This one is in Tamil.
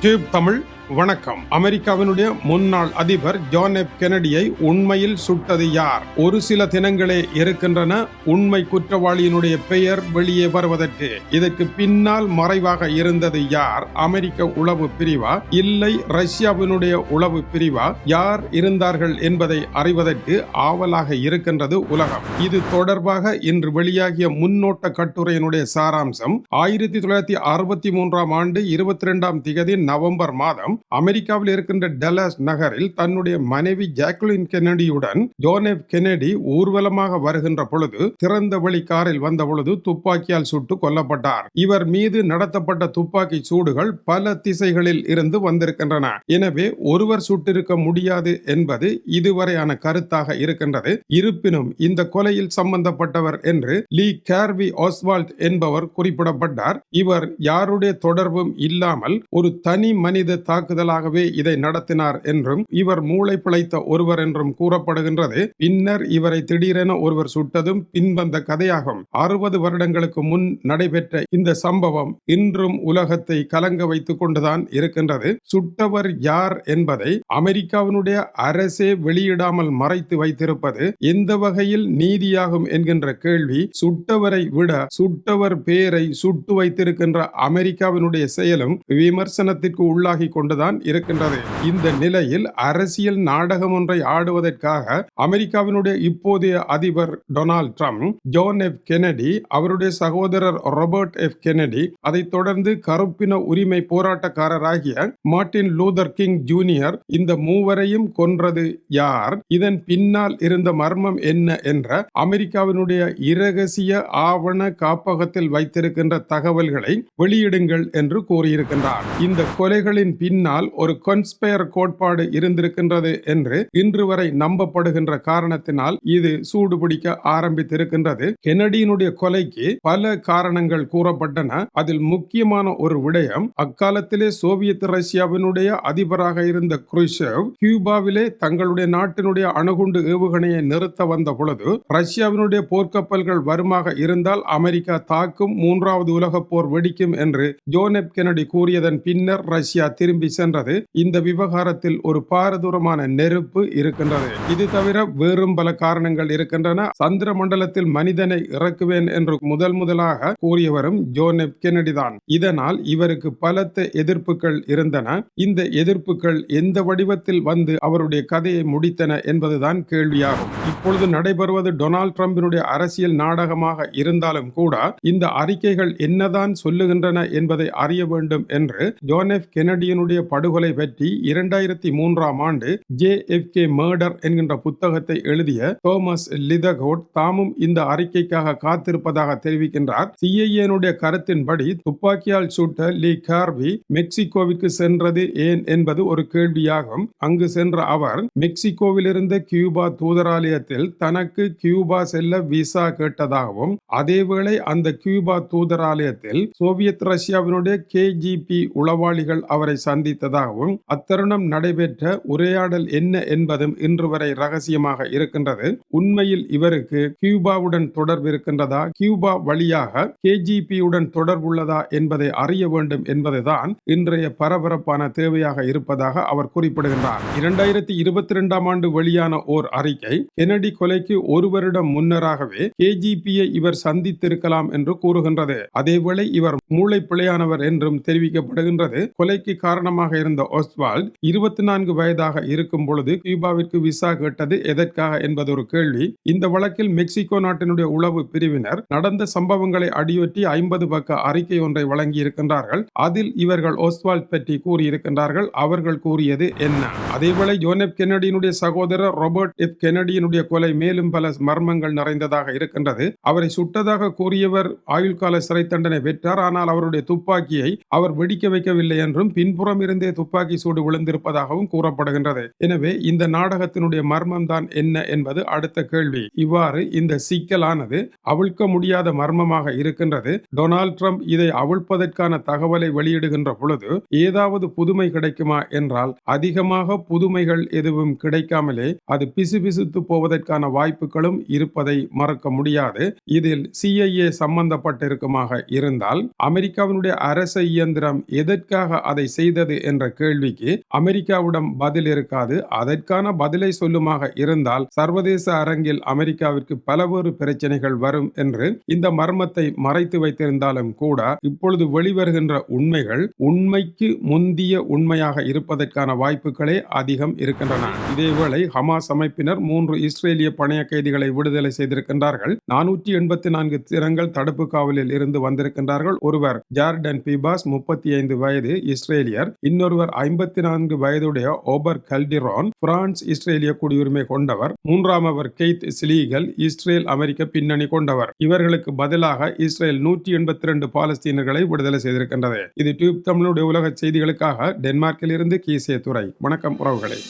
டியூப் தமிழ் வணக்கம். அமெரிக்காவினுடைய முன்னாள் அதிபர் ஜான் கெனடியை உண்மையில் சுட்டது யார்? ஒரு சில தினங்களே இருக்கின்றன உண்மை குற்றவாளியினுடைய பெயர் வெளியே வருவதற்கு. இதற்கு பின்னால் மறைவாக இருந்தது யார்? அமெரிக்க உளவு பிரிவா? இல்லை ரஷ்யாவினுடைய உளவு பிரிவா? யார் இருந்தார்கள் என்பதை அறிவதற்கு ஆவலாக இருக்கின்றது உலகம். இது தொடர்பாக இன்று வெளியாகிய முன்னோட்ட கட்டுரையினுடைய சாராம்சம் ஆயிரத்தி தொள்ளாயிரத்தி அறுபத்தி மூன்றாம் ஆண்டு இருபத்தி இரண்டாம் திகதி நவம்பர் மாதம் அமெரிக்காவில் இருக்கின்ற டெலஸ் நகரில் தன்னுடைய மனைவி ஜாக்குலின் கெனடியுடன் ஜோன் கெனடி ஊர்வலமாக வருகின்ற பொழுது திறந்த வழி காரில் வந்த பொழுது துப்பாக்கியால் சுட்டு கொல்லப்பட்டார். இவர் மீது நடத்தப்பட்ட துப்பாக்கி சூடுகள் பல திசைகளில் இருந்து வந்திருக்கின்றன. எனவே ஒருவர் சுட்டிருக்க முடியாது என்பது இதுவரையான கருத்தாக இருக்கின்றது. இருப்பினும் இந்த கொலையில் சம்பந்தப்பட்டவர் என்று லீ கேர்வி ஆஸ்வால்ட் என்பவர் குறிப்பிடப்பட்டார். இவர் யாருடைய தொடர்பும் இல்லாமல் ஒரு தனி மனித தாக்குதலாகவே இதை நடத்தினார் என்றும் இவர் மூளை பிழைத்த ஒருவர் என்றும் கூறப்படுகின்றது. பின்னர் இவரை திடீரென ஒருவர் சுட்டதும் பின்வந்த கதையாகும். அறுபது வருடங்களுக்கு முன் நடைபெற்ற இந்த சம்பவம் இன்றும் உலகத்தை கலங்க வைத்துக் கொண்டுதான் இருக்கின்றது. சுட்டவர் யார் என்பதை அமெரிக்காவினுடைய அரசே வெளியிடாமல் மறைத்து வைத்திருப்பது எந்த வகையில் நீதியாகும் என்கின்ற கேள்வி சுட்டவரை விட சுட்டவர் பேரை சுட்டு வைத்திருக்கின்ற அமெரிக்காவினுடைய செயலும் விமர்சனத்திற்கு உள்ளாகி கொண்டுதான் இருக்கின்றது. இந்த நிலையில் அரசியல் நாடகம் ஒன்றை ஆடுவதற்காக அமெரிக்காவினுடைய இப்போதைய அதிபர் Donald Trump John F Kennedy அவருடைய சகோதரர் ராபர்ட் எஃப் கெனடி அதைத் தொடர்ந்து கருப்பின உரிமை போராட்டக்காரராகிய மார்ட்டின் லூதர் கிங் ஜூனியர் இந்த மூவரையும் கொன்றது யார்? இதன் பின்னால் இருந்த மர்மம் என்ன என்ற அமெரிக்காவினுடைய இரகசிய ஆவண காப்பகத்தில் வைத்திருக்கின்ற தகவல்களை வெளியிடுங்கள் என்று கூறியிருக்கின்றார். இந்த கொலைகளின் பின் பின்னால் ஒரு கொன்ஸ்பயர் கோட்பாடு இருந்திருக்கின்றது என்று இன்று வரை நம்பப்படுகின்ற காரணத்தினால் இது சூடுபிடிக்க ஆரம்பித்திருக்கின்றது. கெனடியினுடைய கொலைக்கு பல காரணங்கள் கூறப்பட்டன. அதில் முக்கியமான ஒரு விடயம் அக்காலத்திலே சோவியத் ரஷ்யாவினுடைய அதிபராக இருந்த குருஷவ் கியூபாவிலே தங்களுடைய நாட்டினுடைய அணுகுண்டு ஏவுகணையை நிறுத்த வந்த பொழுது ரஷ்யாவினுடைய போர்க்கப்பல்கள் வருமாக இருந்தால் அமெரிக்கா தாக்கும் மூன்றாவது உலக போர் வெடிக்கும் என்று ஜோனெப் கெனடி கூறியதன் பின்னர் ரஷ்யா திரும்பி சென்றது. இந்த விவகாரத்தில் ஒரு பாரதூரமான நெருப்பு இருக்கின்றது. இது தவிர வேறும் பல காரணங்கள் இருக்கின்றன. சந்திர மண்டலத்தில் மனிதனை இறக்குவேன் என்று முதல் முதலாக கூறியவரும் ஜோனெப் கெனடி தான். இதனால் இவருக்கு பலத்த எதிர்ப்புகள் இருந்தன. இந்த எதிர்ப்புகள் எந்த வடிவத்தில் வந்து அவருடைய கதையை முடித்தன என்பதுதான் கேள்வியாகும். இப்பொழுது நடைபெறுவது டொனால்ட் ட்ரம்பினுடைய அரசியல் நாடகமாக இருந்தாலும் கூட இந்த அறிக்கைகள் என்னதான் சொல்லுகின்றன என்பதை அறிய வேண்டும் என்று ஜோன் எஃப் கெனடியனுடைய படுகொலை பற்றி இரண்டாயிரத்தி மூன்றாம் ஆண்டு ஜே எஃப் கே மர்டர் என்கின்ற புத்தகத்தை எழுதிய தோமஸ் லிதகோட் தாமும் இந்த அறிக்கைக்காக காத்திருப்பதாக தெரிவிக்கின்றார். சிஐஏனுடைய கருத்தின்படி துப்பாக்கியால் சுட்ட லீ கார்வி மெக்சிகோவிற்கு சென்றது ஏன் என்பது ஒரு கேள்வியாகும். அங்கு சென்ற அவர் மெக்சிகோவிலிருந்து கியூபா தூதராலயத்தில் தனக்கு கியூபா செல்ல விசா கேட்டதாகவும் அதேவேளை அந்த கியூபா தூதராலயத்தில் சோவியத் ரஷ்யாவினுடைய கேஜிபி உளவாளிகள் அவரை சந்தித்ததாகவும் அத்தருணம் நடைபெற்ற உரையாடல் என்ன என்பதும் இன்று வரை ரகசியமாக இருக்கின்றது. உண்மையில் இவருக்கு கியூபாவுடன் தொடர்பு இருக்கின்றதா? கியூபா வழியாக கேஜிபியுடன் தொடர்புள்ளதா என்பதை அறிய வேண்டும் என்பதுதான் இன்றைய பரபரப்பான தேவையாக இருப்பதாக அவர் குறிப்பிடுகின்றார். இரண்டாயிரத்தி இருபத்தி இரண்டாம் ஆண்டு வெளியான ஓர் அறிக்கை கெனடி கொலைக்கு ஒரு வருடம் முன்னராகவே கேஜிபியை இவர் சந்தித்திருக்கலாம் என்று கூறுகின்றது. அதேவேளை இவர் மூளை பிழையானவர் என்றும் தெரிவிக்கப்படுகின்றது. கொலைக்கு காரணமாக இருந்த ஒஸ்வால்ட் இருபத்தி நான்கு வயதாக இருக்கும் பொழுது கியூபாவிற்கு விசா கேட்டது எதற்காக என்பது ஒரு கேள்வி. இந்த வழக்கில் மெக்சிகோ நாட்டினுடைய உளவு பிரிவினர் நடந்த சம்பவங்களை அடியொற்றி ஐம்பது பக்க அறிக்கை ஒன்றை வழங்கி இருக்கின்றார்கள் அதில் இவர்கள் ஒஸ்வால்ட் பற்றி கூறியிருக்கின்றார்கள். அவர்கள் கூறியது என்ன? அதேவேளை ஜோனெப் கெனடியினுடைய சகோதரர் ராபர்ட் எஃப் கெனடியினுடைய கொலை மேலும் பல மர்மங்கள் நிறைந்ததாக இருக்கின்றது. அவரை சுட்டதாக கூறியவர் ஆயுள் கால சிறை தண்டனை பெற்றார். ஆனால் அவருடைய துப்பாக்கியை அவர் வெடிக்க வைக்கவில்லை என்றும் பின்புறம் இருந்தே துப்பாக்கி சூடு விழுந்திருப்பதாகவும் கூறப்படுகின்றது. எனவே இந்த நாடகத்தினுடைய மர்மம் தான் என்ன என்பது அடுத்த கேள்வி. இவ்வாறு இந்த சிக்கலானது அவிழ்க்க முடியாத மர்மமாக இருக்கின்றது. டொனால்ட் ட்ரம்ப் இதை அவிழ்ப்பதற்கான தகவலை வெளியிடுகின்ற பொழுது ஏதாவது புதுமை கிடைக்குமா என்றால் அதிகமாக புதுமைகள் எதுவும் கிடைக்காமலே அது பிசுபிசுத்து போவதற்கான வாய்ப்புகளும் இருப்பதை மறக்க முடியாது. இதில் சிஐஏ சம்பந்தப்பட்டிருக்குமாக இருந்தால் அமெரிக்காவினுடைய அரச இயந்திரம் எதற்காக அதை செய்தது என்ற கேள்விக்கு அமெரிக்காவிடம் பதில் இருக்காது. அதற்கான பதிலை சொல்லுமாக இருந்தால் சர்வதேச அரங்கில் அமெரிக்காவிற்கு பலவேறு பிரச்சனைகள் வரும் என்று இந்த மர்மத்தை மறைத்து வைத்திருந்தாலும் கூட இப்பொழுது வெளிவருகின்ற உண்மைகள் உண்மைக்கு முந்திய உண்மையாக இருப்பதற்கான வாய்ப்புகளே அதிகம் இருக்கின்றன. இதேவேளை ஹமாஸ் அமைப்பினர் மூன்று இஸ்ரேலிய பணைய கைதிகளை விடுதலை செய்திருக்கின்றார்கள். நானூற்றி எண்பத்தி நான்கு திறங்கள் தடுப்பு காவலில் இருந்து வந்திருக்கின்றார்கள். ஒருவர் ஜார்டன் பிபாஸ் முப்பத்தி ஐந்து வயது இஸ்ரேலியர். இன்னொருவர் ஐம்பத்தி நான்கு வயதுடைய ஓபர் கல்டிரான் பிரான்ஸ் இஸ்ரேலிய குடியுரிமை கொண்டவர். மூன்றாமவர் கெய்த் ஸ்லீகல் இஸ்ரேல் அமெரிக்க பின்னணி கொண்டவர். இவர்களுக்கு பதிலாக இஸ்ரேல் நூற்றி எண்பத்தி இரண்டு பாலஸ்தீனர்களை விடுதலை செய்திருக்கின்றது. இது டியூப் தமிழுடைய உலக செய்திகளுக்காக டென்மார்க்கில் இருந்து கீசே துறை. வணக்கம் உறவுகளை.